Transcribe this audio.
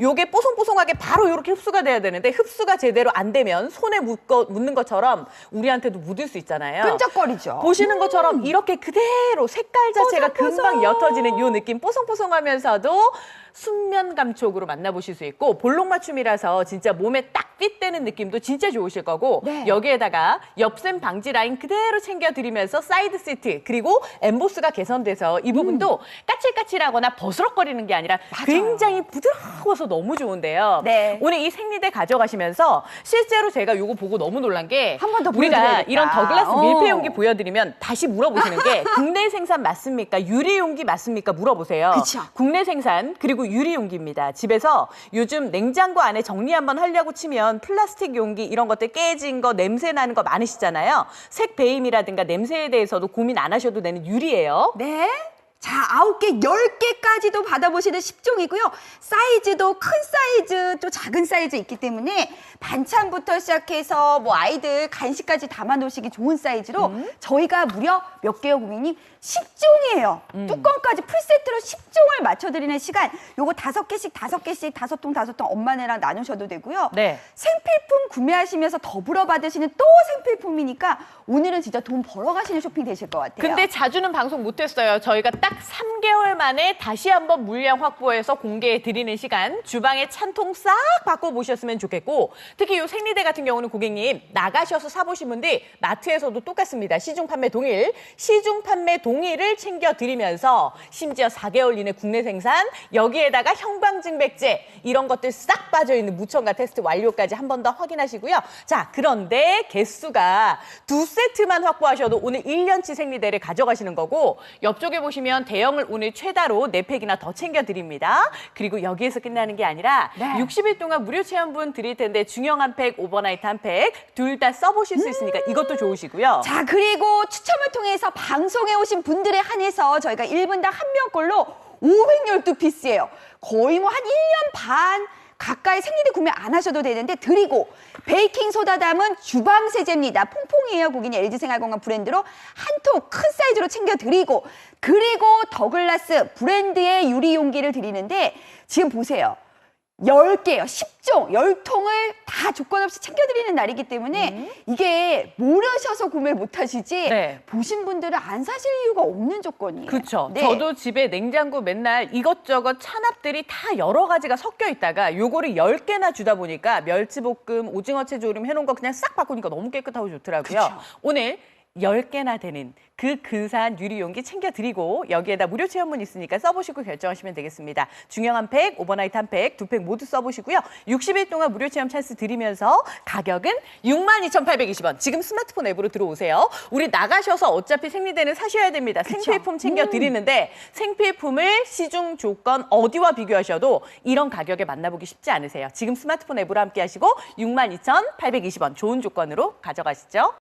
요게 뽀송뽀송하게 바로 이렇게 흡수가 돼야 되는데 흡수가 제대로 안 되면 손에 묶어, 묻는 것처럼 우리한테도 묻을 수 있잖아요. 끈적거리죠. 보시는 것처럼 이렇게 그대로 색깔 자체가 뽀송뽀송. 금방 옅어지는 요 느낌 뽀송뽀송하면서도 순면 감촉으로 만나보실 수 있고 볼록 맞춤이라서 진짜 몸에 딱 핏되는 느낌도 진짜 좋으실 거고 네. 여기에다가 엽샘 방지 라인 그대로 챙겨드리면서 사이드 시트 그리고 엠보스가 개선돼서 이 부분도 까칠까칠하거나 버스럭거리는 게 아니라 음. 맞아요. 굉장히 부드러워서 너무 좋은데요. 네. 오늘 이 생리대 가져가시면서 실제로 제가 요거 보고 너무 놀란 게 한번더 우리가 보여드려야겠다. 이런 더글라스 어. 밀폐 용기 보여드리면 다시 물어보시는 게 국내 생산 맞습니까? 유리 용기 맞습니까? 물어보세요. 그쵸. 국내 생산 그리고 유리 용기입니다. 집에서 요즘 냉장고 안에 정리 한번 하려고 치면 플라스틱 용기 이런 것들 깨진 거 냄새 나는 거 많으시잖아요. 색 배임이라든가 냄새에 대해서도 고민 안 하셔도 되는 유리예요. 네. 자, 아홉 개, 열 개까지도 받아보시는 10종이고요. 사이즈도 큰 사이즈, 또 작은 사이즈 있기 때문에 반찬부터 시작해서 뭐 아이들 간식까지 담아 놓으시기 좋은 사이즈로 저희가 무려 몇 개요, 고객님? 10종이에요. 뚜껑까지 풀세트로 10종을 맞춰드리는 시간. 요거 다섯 개씩, 다섯 개씩, 다섯 통, 다섯 통 엄마네랑 나누셔도 되고요. 네. 생필품 구매하시면서 더불어 받으시는 또 생필품이니까 오늘은 진짜 돈 벌어 가시는 쇼핑 되실 것 같아요. 근데 자주는 방송 못했어요. 저희가 딱 3개월 만에 다시 한번 물량 확보해서 공개해 드리는 시간 주방에 찬통 싹 바꿔 보셨으면 좋겠고 특히 이 생리대 같은 경우는 고객님 나가셔서 사보신 분들 마트에서도 똑같습니다. 시중 판매 동일 시중 판매 동일을 챙겨 드리면서 심지어 4개월 이내 국내 생산 여기에다가 형광증백제 이런 것들 싹 빠져있는 무첨가 테스트 완료까지 한 번 더 확인하시고요. 자 그런데 개수가 두 세트만 확보하셔도 오늘 1년치 생리대를 가져가시는 거고 옆쪽에 보시면 대형을 오늘 최다로 4팩이나 더 챙겨드립니다. 그리고 여기에서 끝나는 게 아니라 네. 60일 동안 무료 체험분 드릴 텐데 중형 한 팩, 오버나이트 한 팩 둘 다 써보실 수 있으니까 이것도 좋으시고요. 자, 그리고 추첨을 통해서 방송에 오신 분들에 한해서 저희가 1분당 한 명꼴로 512피스예요. 거의 뭐 한 1년 반 가까이 생리대 구매 안 하셔도 되는데 드리고 베이킹 소다 담은 주방 세제입니다. 퐁퐁이에요. 고객님 LG 생활건강 브랜드로 한 통 큰 사이즈로 챙겨 드리고 그리고 더글라스 브랜드의 유리 용기를 드리는데 지금 보세요. 10개요. 10종, 10통을 다 조건 없이 챙겨드리는 날이기 때문에 이게 모르셔서 구매를 못 하시지 네. 보신 분들은 안 사실 이유가 없는 조건이에요. 그렇죠. 네. 저도 집에 냉장고 맨날 이것저것 찬압들이 다 여러 가지가 섞여 있다가 요거를 10개나 주다 보니까 멸치볶음, 오징어채 조림 해놓은 거 그냥 싹 바꾸니까 너무 깨끗하고 좋더라고요. 그쵸. 오늘 10개나 되는 그 근사한 유리 용기 챙겨드리고 여기에다 무료 체험문 있으니까 써보시고 결정하시면 되겠습니다. 중형 한 팩, 오버나이트 한 팩, 두 팩 모두 써보시고요. 60일 동안 무료 체험 찬스 드리면서 가격은 62,820원. 지금 스마트폰 앱으로 들어오세요. 우리 나가셔서 어차피 생리대는 사셔야 됩니다. 생필품 챙겨 드리는데 생필품을 시중 조건 어디와 비교하셔도 이런 가격에 만나보기 쉽지 않으세요. 지금 스마트폰 앱으로 함께 하시고 62,820원 좋은 조건으로 가져가시죠.